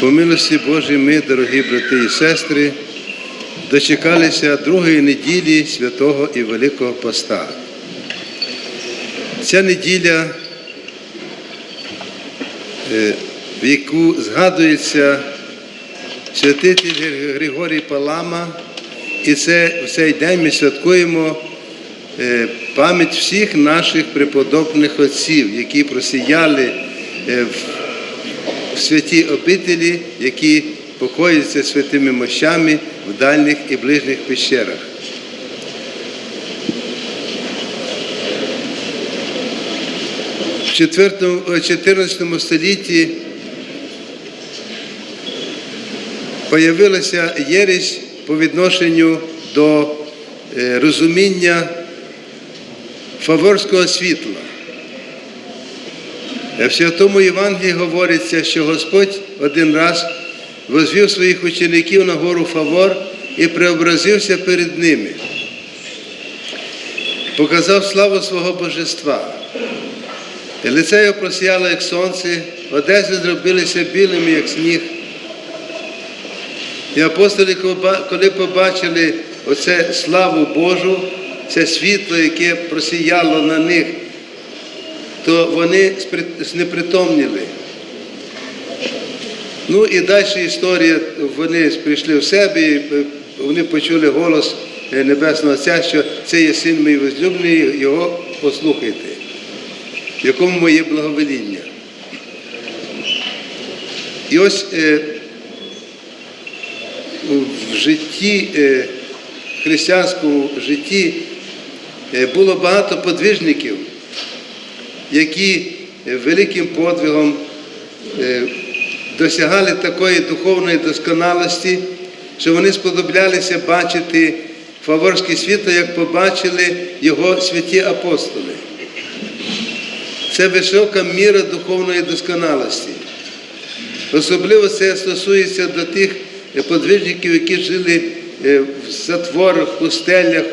По милості Божій ми, дорогі брати і сестри, дочекалися другої неділі святого і Великого Поста. Ця неділя, е, в яку згадується святитель Григорій Палама, і це в цей день ми святкуємо е, пам'ять всіх наших преподобних отців, які просіяли е, в в святій обителі, які покоїться святими мощами в дальніх і ближніх пещерах. В 14 столітті появилася єресь по відношенню до е, розуміння фаворського світла. В Святому Євангелії говориться, що Господь один раз возвів своїх учеників на гору Фавор і преобразився перед ними, показав славу свого божества. Лице його просіяло, як сонце, одежі зробилися білими, як сніг. І апостоли, коли побачили оце славу Божу, це світло, яке просіяло на них то вони знепритомніли. Ну і далі історія, вони прийшли в себе, і вони почули голос Небесного Отця, що це є син мій возлюблений, його послухайте, в якому моє благовеління. І ось е, в житті, е, християнському житті е, було багато подвижників які великим подвигом досягали такої духовної досконалості, що вони сподоблялися бачити фаворське світло, як побачили його святі апостоли. Це висока міра духовної досконалості. Особливо це стосується до тих подвижників, які жили в затворах, в пустелях,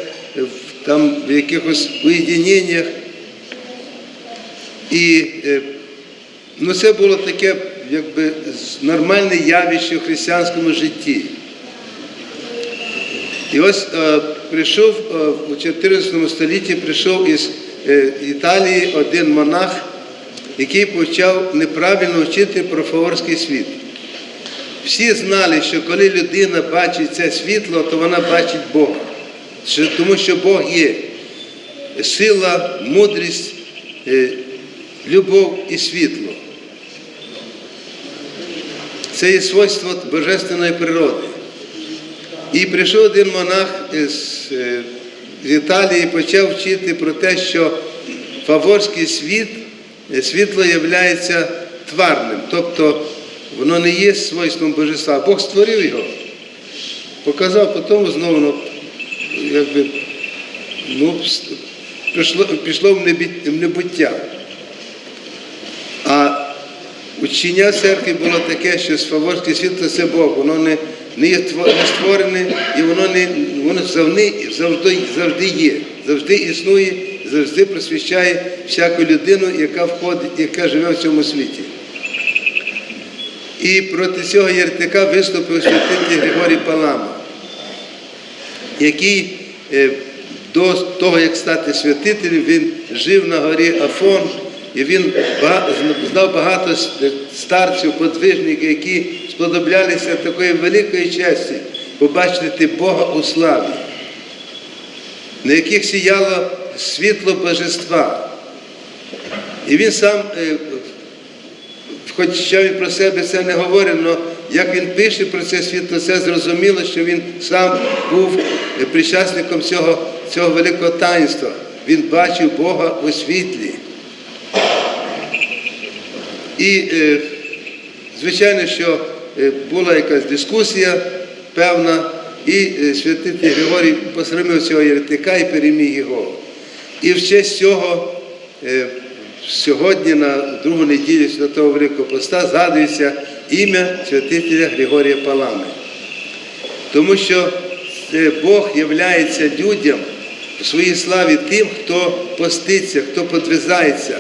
там в якихось уєдиненнях. І ну, це було таке якби, нормальне явище в християнському житті. І ось е, прийшов е, у 14 столітті прийшов із е, Італії один монах, який почав неправильно вчити про фаворський світ. Всі знали, що коли людина бачить це світло, то вона бачить Бога. Тому що Бог є сила, мудрість любов і світло. Це є свойство божественної природи. І прийшов один монах з, з Італії і почав вчити про те, що фаворський світ, світло є тварним, тобто воно не є свойством божества. Бог створив його, показав, потім знову ну, якби, ну, пішло, пішло в небуття. А учення церкви було таке, що Фаворське світло це Бог, воно не не, створене і воно не воно завжди, завжди, завжди є, завжди існує, завжди просвіщає всяку людину, яка входить, яка живе в цьому світі. І проти цього єретика виступив святитель Григорій Палама, який е, до того, як стати святителем, він жив на горі Афон. І він знав багато старців, подвижників, які сподоблялися такої великої честі побачити Бога у славі, на яких сіяло світло божества. І він сам, е, хоча він про себе це не говорив, але як він пише про це світло, це зрозуміло, що він сам був причасником цього, цього великого таїнства. Він бачив Бога у світлі. І, е, звичайно, що е, була якась дискусія певна, і е, святитель Григорій посрамив цього єретика і переміг його. І в честь цього сьогодні, на другу неділю Святого Великого Поста, згадується ім'я святителя Григорія Палами. Тому що Бог являється людям в своїй славі тим, хто поститься, хто подвизається,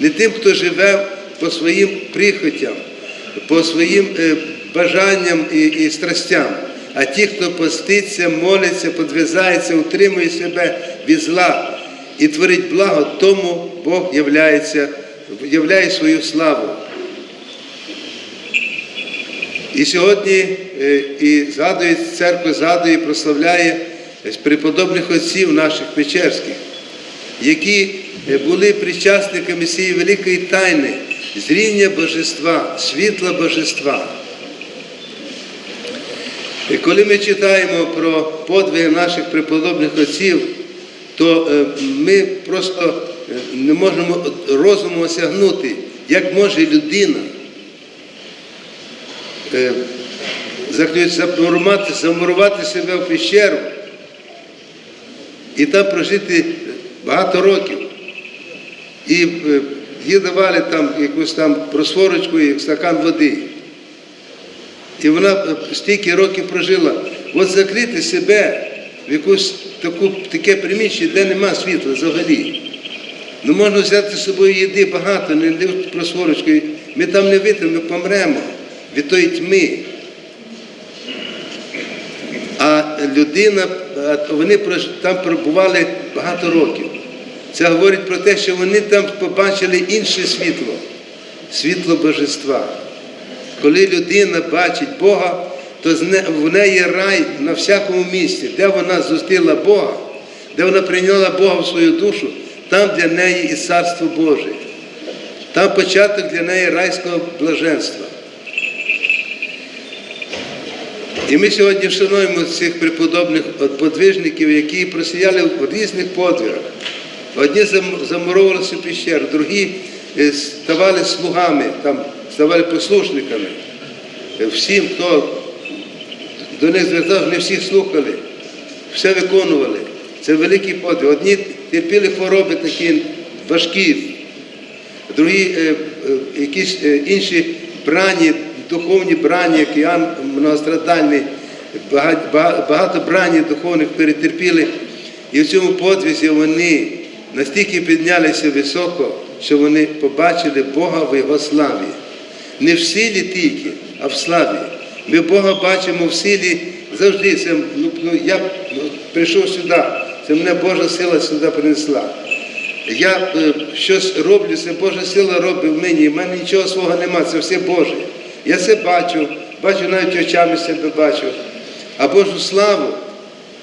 не тим, хто живе по своїм прихотям, по своїм е, бажанням і, і страстям. А ті, хто поститься, молиться, подвизається, утримує себе від зла і творить благо, тому Бог являється, являє свою славу. І сьогодні е, і згадує церква, згадує, прославляє преподобних отців наших Печерських, які е, були причасниками цієї великої тайни, зріння Божества, світла Божества. І коли ми читаємо про подвиги наших преподобних отців, то е, ми просто е, не можемо розуму осягнути, як може людина е, замурувати, замурувати себе в пещеру і там прожити багато років. І е, їй давали там якусь там просворочку і стакан води. І вона е, стільки років прожила. От закрити себе в якусь таку, таке приміщення, де нема світла взагалі. Ну можна взяти з собою їди багато, не просворочку. Ми там не витримаємо, ми помремо від тої тьми. А людина, вони там перебували багато років. Це говорить про те, що вони там побачили інше світло, світло Божества. Коли людина бачить Бога, то в неї рай на всякому місці, де вона зустріла Бога, де вона прийняла Бога в свою душу, там для неї і царство Боже. Там початок для неї райського блаженства. І ми сьогодні вшануємо цих преподобних подвижників, які просіяли в різних подвигах. Одні зам- замуровувалися в пещеру, другі е, ставали слугами, там, ставали послушниками. Е, Всім, хто до них звертав, не всіх слухали, все виконували. Це великий подвиг. Одні терпіли хвороби такі важкі, другі е, якісь інші брані, духовні брані, як Іоанн многострадальний, багато брані духовних перетерпіли. І в цьому подвізі вони настільки піднялися високо, що вони побачили Бога в Його славі. Не в силі тільки, а в славі. Ми Бога бачимо в силі завжди. Це, ну, ну, я ну, прийшов сюди, це мене Божа сила сюди принесла. Я е, щось роблю, це Божа сила робить в мені, в мене нічого свого нема, це все Боже. Я це бачу, бачу навіть очами себе бачу. А Божу славу,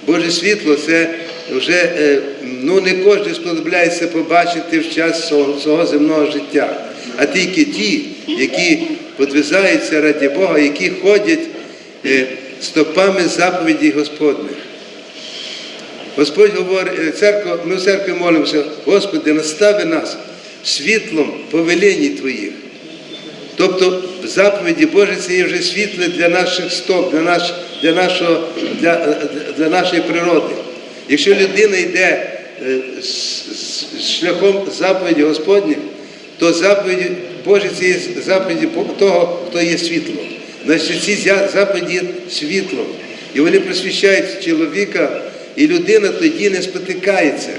Боже світло, це вже е, ну, не кожен сподобляється побачити в час свого, свого земного життя, а тільки ті, які подвизаються раді Бога, які ходять е, стопами заповіді Господних. Господь говорить, е, церква, ми в церкві молимося, Господи, настави нас світлом повелінь Твоїх. Тобто заповіді Божі це є вже світло для наших стоп, для, наш, для, нашого, для, для нашої природи. Якщо людина йде е, шляхом заповіді Господніх, то заповіді Божі це є заповіді того, хто є світло. Значить, ці заповіді є світлом. І вони просвіщають чоловіка, і людина тоді не спотикається.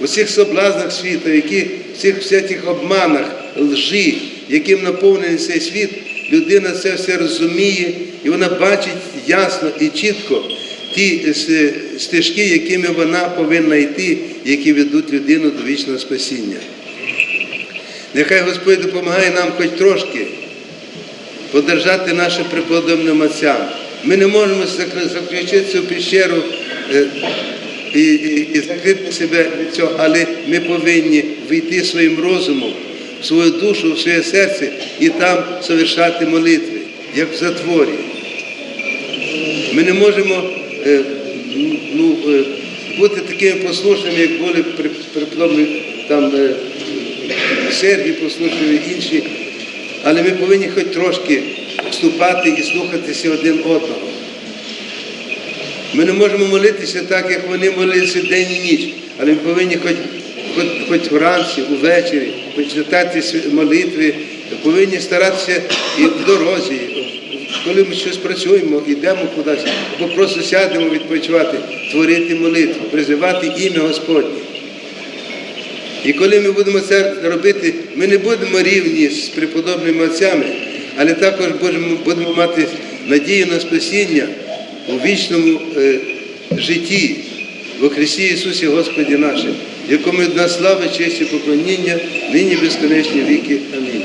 У цих соблазнах світу, які в цих всяких обманах, лжи, яким наповнений цей світ, людина це все розуміє, і вона бачить ясно і чітко ті стежки, якими вона повинна йти, які ведуть людину до вічного спасіння. Нехай Господь допомагає нам хоч трошки подержати нашим преподобним отцям. Ми не можемо заключитися в пещеру е, і, і, і закрити себе від цього, але ми повинні вийти своїм розумом, в свою душу, в своє серце і там совершати молитви, як в затворі. Ми не можемо ну, е, бути такими послушними, як були преподобні там е, Сергій послушними, інші. Але ми повинні хоч трошки вступати і слухатися один одного. Ми не можемо молитися так, як вони молилися день і ніч, але ми повинні хоч, хоч, хоч вранці, увечері, почитати молитви, повинні старатися і в дорозі, коли ми щось працюємо, йдемо кудись, або просто сядемо відпочивати, творити молитву, призивати ім'я Господнє. І коли ми будемо це робити, ми не будемо рівні з преподобними отцями, але також будемо, будемо мати надію на спасіння у вічному е, житті во Христі Ісусі Господі нашим, якому нас слава, честь і поклоніння, нині безконечні віки. Амінь.